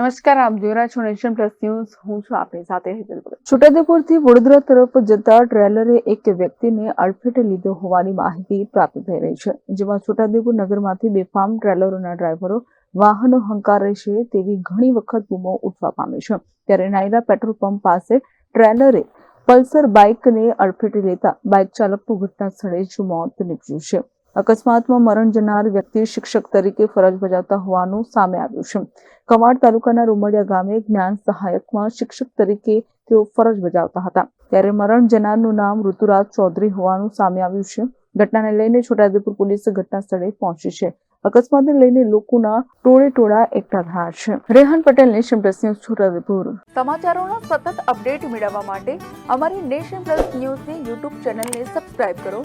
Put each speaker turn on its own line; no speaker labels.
નમસ્કાર, આપ જોઈ રહ્યા છો નેશન પ્લસ ન્યૂઝ. હું છું આપની સાથે હેતલ ભગત. છોટાઉદેપુરથી વડોદરા તરફ જતા ટ્રેલરે એક વ્યક્તિને અડફેટે લીધો હોવાની માહિતી પ્રાપ્ત થઈ રહી છે, જેમાં છોટાઉદેપુર નગરમાંથી બેફામ ટ્રેલરોના ડ્રાઈવરો વાહનો હંકારે છે તેવી ઘણી વખત બૂમો ઉઠવા પામી છે. ત્યારે નાયરા પેટ્રોલ પંપ પાસે ટ્રેલરે પલ્સર બાઇકને અડફેટે લેતા બાઇક ચાલકનું ઘટના સ્થળે જ મોત નીપજ્યું છે. અકસ્માતમાં મરણ જનાર વ્યક્તિ શિક્ષક તરીકે ફરજ બજાવતા હોવાનું સામે આવ્યું છે. કવાડ તાલુકાના રૂમડિયા ગામે જ્ઞાન સહાયકમાં શિક્ષક તરીકે તેઓ ફરજ બજાવતા હતા. ત્યારે મરણ જનારનું નામ ઋતુરાજ ચૌધરી હોવાનું સામે આવ્યું છે. ઘટનાને લઈને છોટાઉદેપુર પોલીસ ઘટના સ્થળે પહોંચી છે. અકસ્માતને લઈને લોકોના ટોળે ટોળા એકઠા થયા છે. Rehan Patel Nation Plus News Chhotaudepur. સમાચારોના સતત અપડેટ મેળવવા માટે અમારી નેશન પ્લસ ન્યૂઝની યુટ્યુબ ચેનલને સબસ્ક્રાઇબ કરો.